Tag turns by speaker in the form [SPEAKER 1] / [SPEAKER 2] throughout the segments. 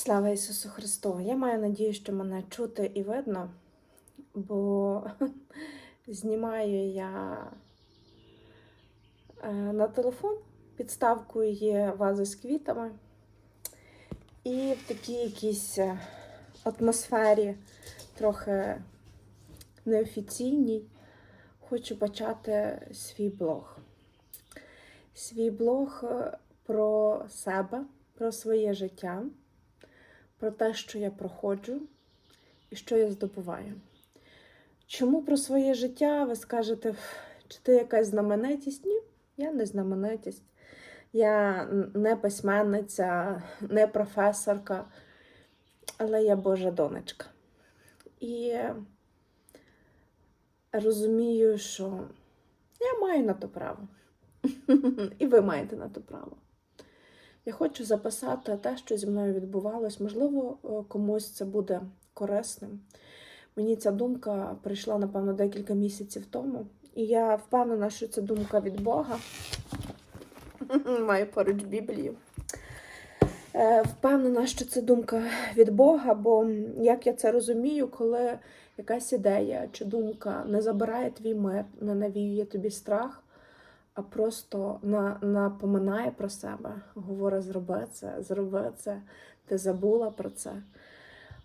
[SPEAKER 1] Слава Ісусу Христу! Я маю надію, що мене чути і видно, бо знімаю я е, на телефон, підставкою є вази з квітами. І в такій якійсь е, атмосфері, трохи неофіційній, хочу почати свій блог. Свій блог е, про себе, про своє життя про те, що я проходжу і що я здобуваю. Чому про своє життя ви скажете, чи ти якась знаменитість? Ні, я не знаменитість. Я не письменниця, не професорка, але я Божа донечка. І розумію, що я маю на то право. І ви маєте на то право. Я хочу записати те, що зі мною відбувалось. Можливо, е, комусь це буде корисним. Мені ця думка прийшла, напевно, декілька місяців тому. І я впевнена, що це думка від Бога. Маю поруч Біблію. Е, Впевнена, що це думка від Бога, бо як я це розумію, коли якась ідея чи думка не забирає твій мир, не навіює тобі страх, а просто на, напоминає про себе, говорить, зроби це, зроби це, ти забула про це.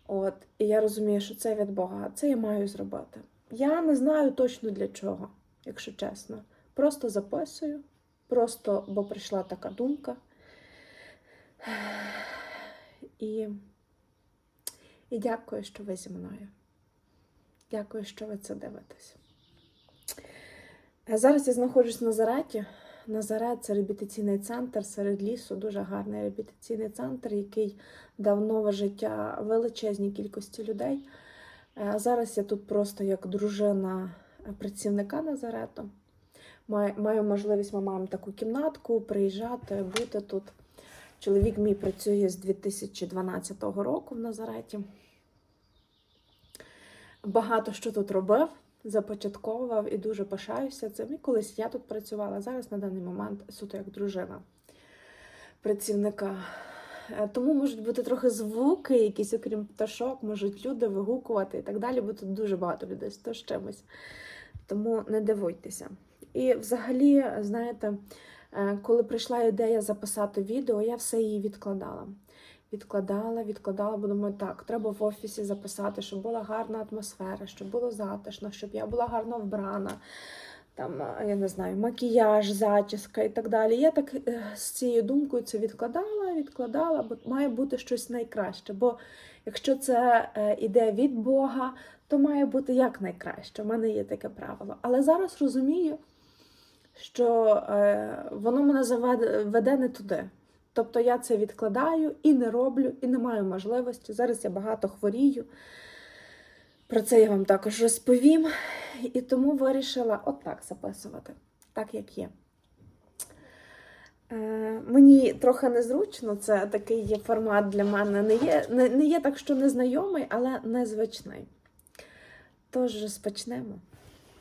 [SPEAKER 1] От, І я розумію, що це від Бога, це я маю зробити. Я не знаю точно для чого, якщо чесно. Просто записую, просто бо прийшла така думка. І, і дякую, що ви зі мною. Дякую, що ви це дивитесь. Зараз я знаходжусь в Назареті. Назарет це реабілітаційний центр серед лісу, дуже гарний реабілітаційний центр, який дав нове життя величезній кількості людей. Зараз я тут просто як дружина працівника Назарету. Маю можливість, ми маємо таку кімнатку, приїжджати, бути тут. Чоловік мій працює з 2012 року в Назареті. Багато що тут робив започатковував і дуже пишаюся цим. І колись я тут працювала, зараз на даний момент суто як дружина працівника. Е, Тому можуть бути трохи звуки, якісь, окрім пташок, можуть люди вигукувати і так далі, бо тут дуже багато людей з то з чимось. Тому не дивуйтеся. І взагалі, знаєте, е, коли прийшла ідея записати відео, я все її відкладала. Відкладала, відкладала, бо думаю, так, треба в офісі записати, щоб була гарна атмосфера, щоб було затишно, щоб я була гарно вбрана, там, я не знаю, макіяж, зачіска і так далі. Я так е, з цією думкою це відкладала, відкладала, бо має бути щось найкраще. Бо якщо це е, іде від Бога, то має бути як найкраще. У мене є таке правило. Але зараз розумію, що е, воно мене заведе веде не туди. Тобто я це відкладаю і не роблю, і не маю можливості. Зараз я багато хворію. Про це я вам також розповім. І тому вирішила отак записувати, так як є. Е, мені трохи незручно, це такий є формат для мене. Не є, не, не є так, що незнайомий, але незвичний. Тож, спочнемо.